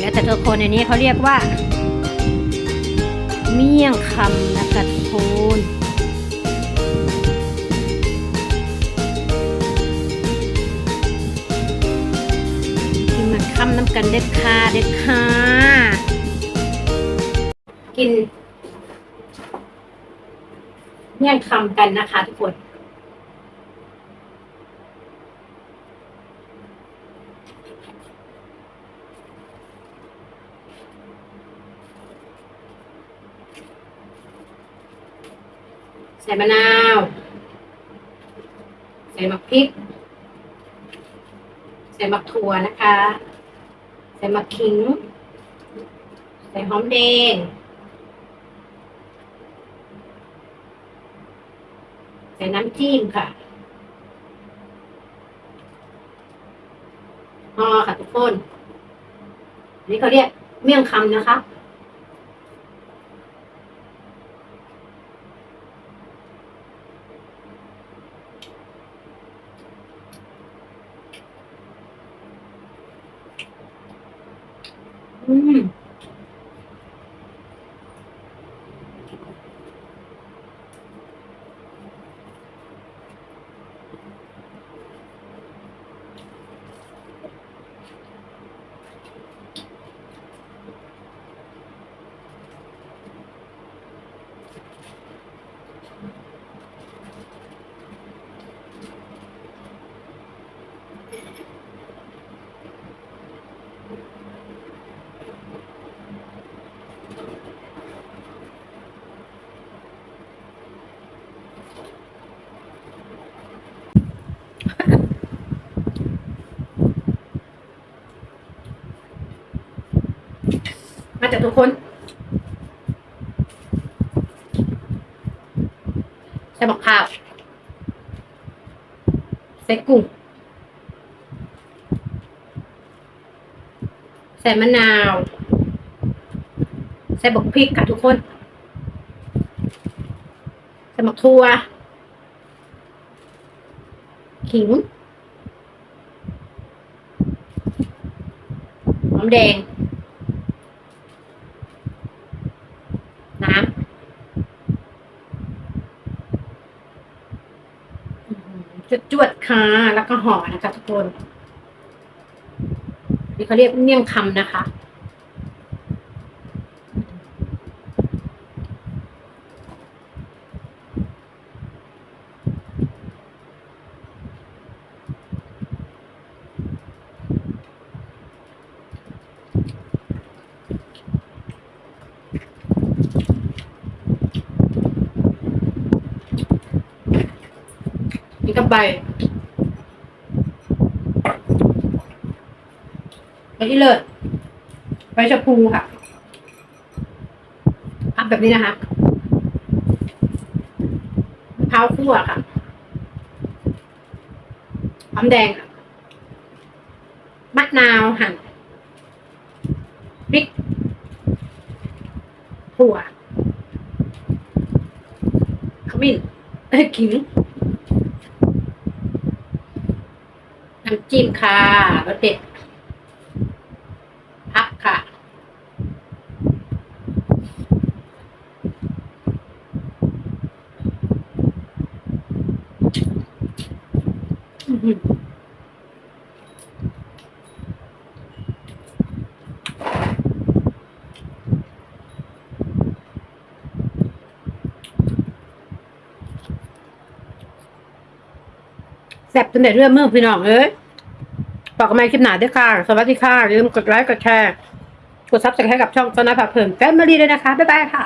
แล้วแต่ทุกคนในนี้เขาเรียกว่า เมี่ยงคำนะคะทุกคนกินมันคำน้ำกันเด็ดค่ะเด็ดค่ะกิน เมี่ยงคำกันนะคะทุกคน ใส่มะนาว ใส่มะพริก ใส่มะถั่วนะคะ ใส่มะขิง ใส่หอมแดง ใส่น้ำจิ้มค่ะห่อค่ะทุกคนนนี้เขาเรียกเมี่ยงคำนะคะ Mm. อาจากทุกคน ใส่บักข้าว ใส่กุ้ง ใส่มะนาว ใส่บักพริกค่ะทุกคน ใส่บักทั่ว ขิง หอมแดง น้ำ จวดจวดค่ะแล้วก็ห่อนะคะทุกคนนี่เขาเรียกเมี่ยงคำนะคะ นี่ก็ใบไปที่เลิศใบชะพูค่ะทำแบบนี้นะคะมะพร้าวคั่วค่ะหอมแดงค่ะมะนาวหั่นพริกถั่วขมิ้นขิง น้ำจิ้มค่ะรสเด็ดพักค่ะ อืม ซ่บจนได้เรื่องมือพี่น้องเอ้ยบอกกันใหม่คลิปหน้าด้วยค่ะ สวัสดีค่ะอย่าลืมกดไลค์กดแชร์ กดซับสไครต์ให้กับช่องต้นน้ำผักเพิ่มแฟมิลี่ด้วยนะคะ บ๊ายบายค่ะ